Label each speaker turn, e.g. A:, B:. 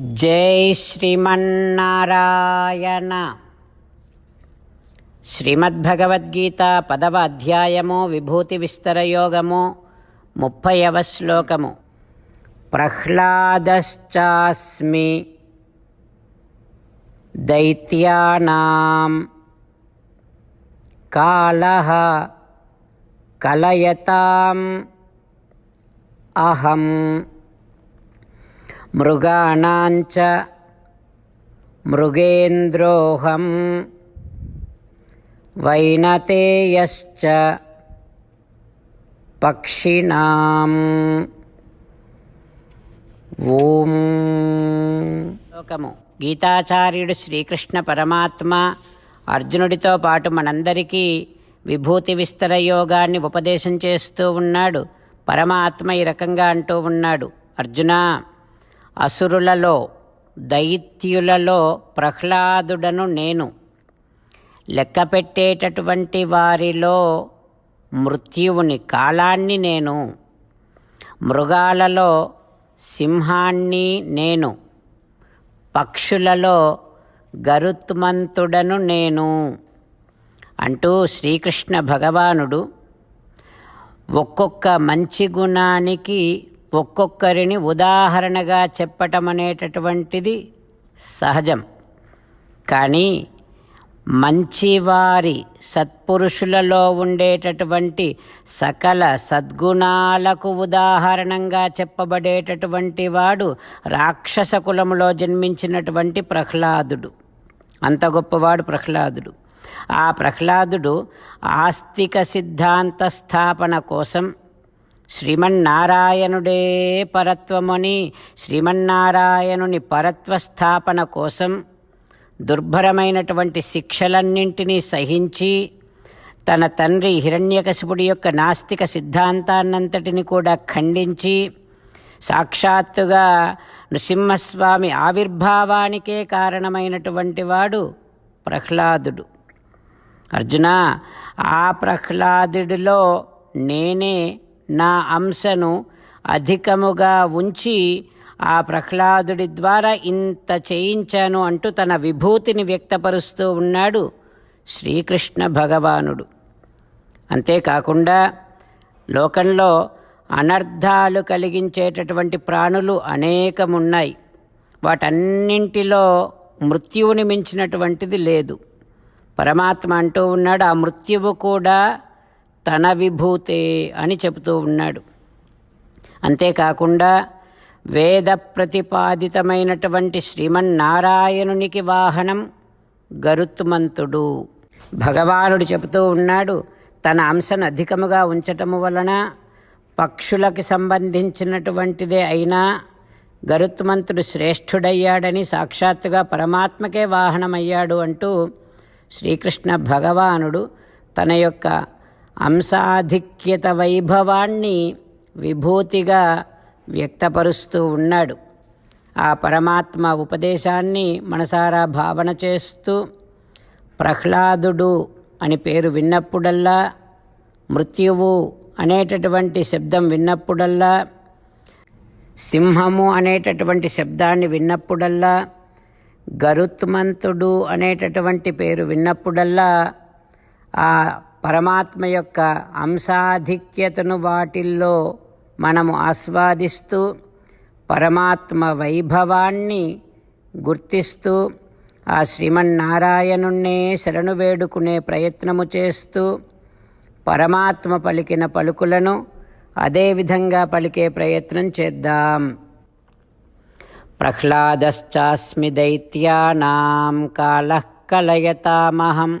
A: జై శ్రీమన్నారాయణ. శ్రీమద్భగవద్గీత పదవ అధ్యాయము విభూతి విస్తరయోగము ముప్పైవ శ్లోకము. ప్రహ్లాదశ్చాస్మి దైత్యానాం కాళః కలయతాం అహం. మృగాణాంచ మృగేంద్రోహం వైనతేయశ్చ పక్షిణాం ఓం శ్లోకము గీతాచార్యుడు శ్రీకృష్ణ పరమాత్మ అర్జునుడితో పాటు మనందరికీ విభూతి విస్తర యోగాన్ని ఉపదేశం చేస్తూ ఉన్నాడు. పరమాత్మ ఈ రకంగా అంటూ ఉన్నాడు. అర్జున అసురులలో దైత్యులలో ప్రహ్లాదుడను నేను. లెక్క పెట్టేటటువంటి వారిలో మృత్యువుని కాలాన్ని నేను. మృగాలలో సింహాన్ని నేను. పక్షులలో గరుత్మంతుడను నేను. అంటూ శ్రీకృష్ణ భగవానుడు ఒక్కొక్క మంచి గుణానికి ఒక్కొక్కరిని ఉదాహరణగా చెప్పటం అనేటటువంటిది సహజం. కానీ మంచివారి సత్పురుషులలో ఉండేటటువంటి సకల సద్గుణాలకు ఉదాహరణంగా చెప్పబడేటటువంటి వాడు రాక్షస కులములో జన్మించినటువంటి ప్రహ్లాదుడు. అంత గొప్పవాడు ప్రహ్లాదుడు. ఆ ప్రహ్లాదుడు ఆస్తిక సిద్ధాంత స్థాపన కోసం శ్రీమన్నారాయణుడే పరత్వమని శ్రీమన్నారాయణుని పరత్వ స్థాపన కోసం దుర్భరమైనటువంటి శిక్షలన్నింటినీ సహించి తన తండ్రి హిరణ్యకశిపుడి యొక్క నాస్తిక సిద్ధాంతాన్నంతటిని కూడా ఖండించి సాక్షాత్తుగా నృసింహస్వామి ఆవిర్భావానికే కారణమైనటువంటి వాడు ప్రహ్లాదుడు. అర్జున ఆ ప్రహ్లాదుడిలో నేనే నా అంశను అధికముగా ఉంచి ఆ ప్రహ్లాదుడి ద్వారా ఇంత చేయించాను అంటూ తన విభూతిని వ్యక్తపరుస్తూ ఉన్నాడు శ్రీకృష్ణ భగవానుడు. అంతేకాకుండా లోకంలో అనర్థాలు కలిగించేటటువంటి ప్రాణులు అనేకమున్నాయి. వాటన్నింటిలో మృత్యువుని మించినటువంటిది లేదు. పరమాత్మ అంటూ ఉన్నాడు ఆ మృత్యువు కూడా తన విభూతే అని చెబుతూ ఉన్నాడు. అంతేకాకుండా వేద ప్రతిపాదితమైనటువంటి శ్రీమన్నారాయణునికి వాహనం గరుత్మంతుడు. భగవానుడు చెబుతూ ఉన్నాడు తన అంశను అధికముగా ఉంచటము వలన పక్షులకి సంబంధించినటువంటిదే అయినా గరుత్మంతుడు శ్రేష్ఠుడయ్యాడని సాక్షాత్తుగా పరమాత్మకే వాహనమయ్యాడు అంటూ శ్రీకృష్ణ భగవానుడు తన యొక్క అంశాధిక్యత వైభవాన్ని విభూతిగా వ్యక్తపరుస్తూ ఉన్నాడు. ఆ పరమాత్మ ఉపదేశాన్ని మనసారా భావన చేస్తూ ప్రహ్లాదుడు అని పేరు విన్నప్పుడల్లా మృత్యువు అనేటటువంటి శబ్దం విన్నప్పుడల్లా సింహము అనేటటువంటి శబ్దాన్ని విన్నప్పుడల్లా గరుత్మంతుడు అనేటటువంటి పేరు విన్నప్పుడల్లా ఆ పరమాత్మ యొక్క అంశాధిక్యతను వాటిల్లో మనము ఆస్వాదిస్తూ పరమాత్మ వైభవాన్ని గుర్తిస్తూ ఆ శ్రీమన్నారాయణుణ్ణే శరణు వేడుకునే ప్రయత్నము చేస్తూ పరమాత్మ పలికిన పలుకులను అదేవిధంగా పలికే ప్రయత్నం చేద్దాం. ప్రహ్లాదశ్చాస్మి దైత్యానాం కాలః కలయతామహం.